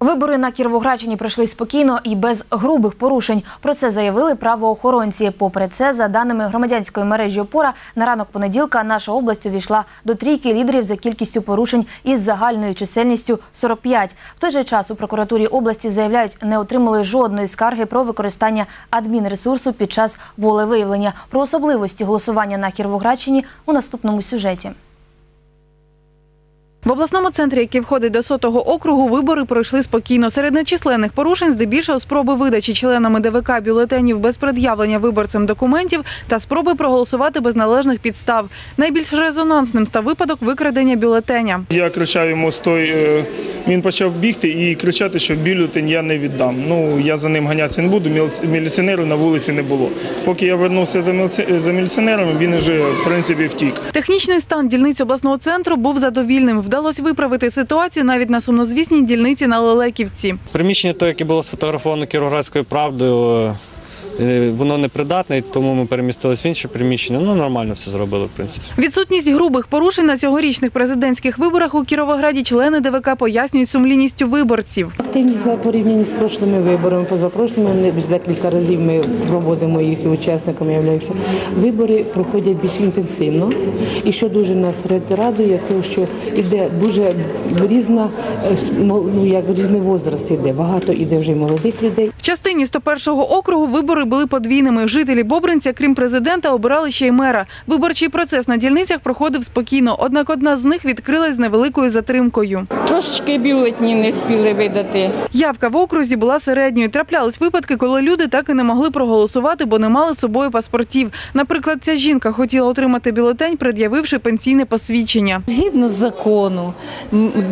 Вибори на Кіровоградщині пройшли спокійно і без грубих порушень. Про це заявили правоохоронці. Попри це, за даними громадянської мережі опора, на ранок понеділка наша область увійшла до трійки лідерів за кількістю порушень із загальною чисельністю 45. В той же час у прокуратурі області заявляють, не отримали жодної скарги про використання адмінресурсу під час волевиявлення. Про особливості голосування на Кіровоградщині у наступному сюжеті. В обласному центрі, який входить до сотого округу, вибори пройшли спокійно. Серед нечисленних порушень здебільшого спроби видачі членами ДВК бюлетенів без пред'явлення виборцям документів та спроби проголосувати без належних підстав. Найбільш резонансним став випадок викрадення бюлетеня. Я кричав йому стой. е, Він почав бігти і кричати, що бюлетень я не віддам. Ну я за ним ганятися не буду. міліц- Міліціонерів на вулиці не було. Поки я вернувся за міліці- за міліціонером, він вже в принципі втік. Технічний стан дільниць обласного центру був задовільним. Вдалося виправити ситуацію навіть на сумнозвісній дільниці на Лелеківці. Приміщення, то, яке було сфотографовано Кіровоградською правдою, воно непридатне, тому ми перемістились в інше приміщення. Ну, нормально все зробили, в принципі. Відсутність грубих порушень на цьогорічних президентських виборах у Кіровограді члени ДВК пояснюють сумлінністю виборців. Активність за порівнянні з прошлими виборами, позапрошлими, ми декілька разів ми проводимо їх і учасниками являємося. Вибори проходять більш інтенсивно. І що дуже нас радує, то що іде дуже різна, е, ну як різний возраст іде. Багато іде вже й молодих людей. В частині 101-го округу вибори були подвійними. Жителі Бобринця, крім президента, обирали ще й мера. Виборчий процес на дільницях проходив спокійно, однак одна з них відкрилась з невеликою затримкою. Трошечки бюлетні не спіли видати. Явка в окрузі була середньою. Траплялись випадки, коли люди так і не могли проголосувати, бо не мали з собою паспортів. Наприклад, ця жінка хотіла отримати бюлетень, пред'явивши пенсійне посвідчення. Згідно з закону,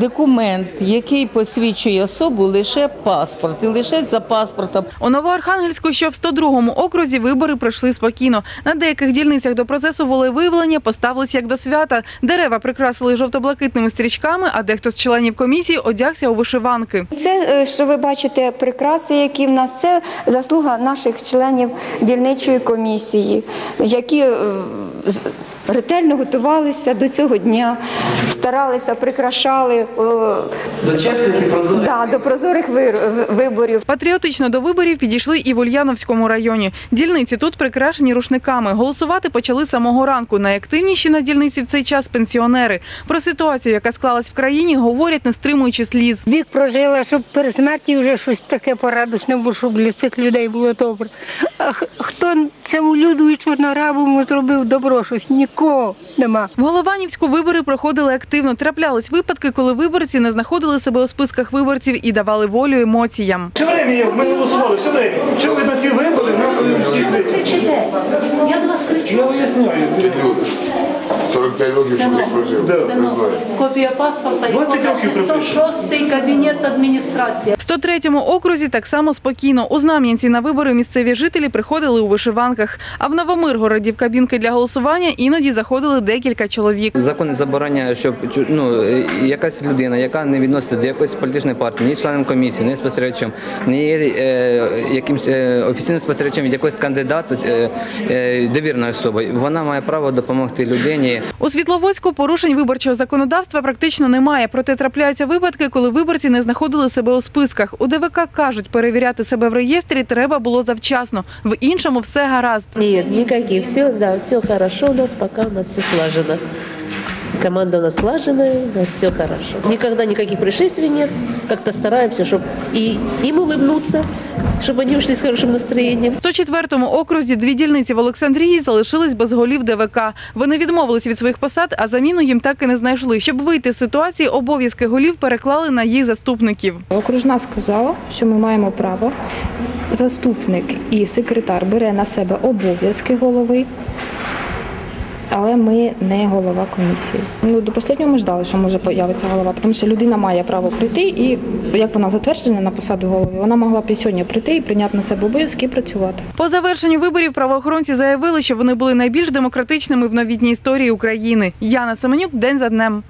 документ, який посвідчує особу, лише паспорт. І лише за паспортом У Новоархангельську, що в 102-му окрузі, вибори пройшли спокійно. На деяких дільницях до процесу волевиявлення поставились як до свята. Дерева прикрасили жовто-блакитними стрічками, а дехто з членів комісії одягся у вишиванки. Це, е, що ви бачите, прикраси, які в нас, це заслуга наших членів дільничої комісії, які е, ретельно готувалися до цього дня, старалися, прикрашали е, До чесних і прозорих. да, до прозорих вир- виборів. Патріотично до виборів підійшли і в Ульяновському районі. Дільниці тут прикрашені рушниками. Голосувати почали самого ранку. Найактивніші на дільниці в цей час пенсіонери. Про ситуацію, яка склалась в країні, говорять, не стримуючи сліз. Вік прожила, щоб перед смерті вже щось таке порадочне було, щоб для цих людей було добре. А хто цьому люду і чорнорабому зробив добро, щось нікого нема. В Голованівську вибори проходили активно. Траплялись випадки, коли виборці не знаходили себе у списках виборців і давали волю емоціям. Все время ми голосували, все время. Чого ви на ці вибори нас всі кричать? Я виясняю. 45 років що прожив. Не. Копія паспорта і 20 копія років 106 кабінет адміністрації. В 103-му окрузі так само спокійно. У Знам'янці на вибори місцеві жителі приходили у вишиванках. А в Новомиргороді в кабінки для голосування іноді заходили декілька чоловік. Закон забороняє, щоб ну, е, якась людина, яка не відноситься до якоїсь політичної партії, ні членом комісії, ні спостерігачем, ні є е, якимсь е, офіційним спостерігачем від якогось кандидата е, е, довірною особою. Вона має право допомогти людині. У Світловодську порушень виборчого законодавства практично немає. Проте трапляються випадки, коли виборці не знаходили себе у списках. У ДВК кажуть, перевіряти себе в реєстрі треба було завчасно. В іншому все гаразд. Ні, никаких. Все, да, все хорошо у нас, пока у нас все слажено. Команда у нас слаженная, у нас все хорошо. Никогда никаких происшествий нет. Как-то стараемся, чтобы и им улыбнуться, чтобы они ушли с хорошим настроением. В 104-му окрузі дві дільниці в Олександрії залишились без голів ДВК. Вони відмовились від своїх посад, а заміну їм так і не знайшли. Щоб вийти з ситуації, обов'язки голів переклали на їх заступників. Окружна сказала, що ми маємо право. Заступник і секретар бере на себе обов'язки голови. Але ми не голова комісії. Ну до останнього ми ждали, що може появиться голова, тому що людина має право прийти, і як вона затверджена на посаду голови, вона могла б і сьогодні прийти і прийняти на себе обов'язки і працювати. По завершенню виборів правоохоронці заявили, що вони були найбільш демократичними в новітній історії України. Яна Семенюк день за днем.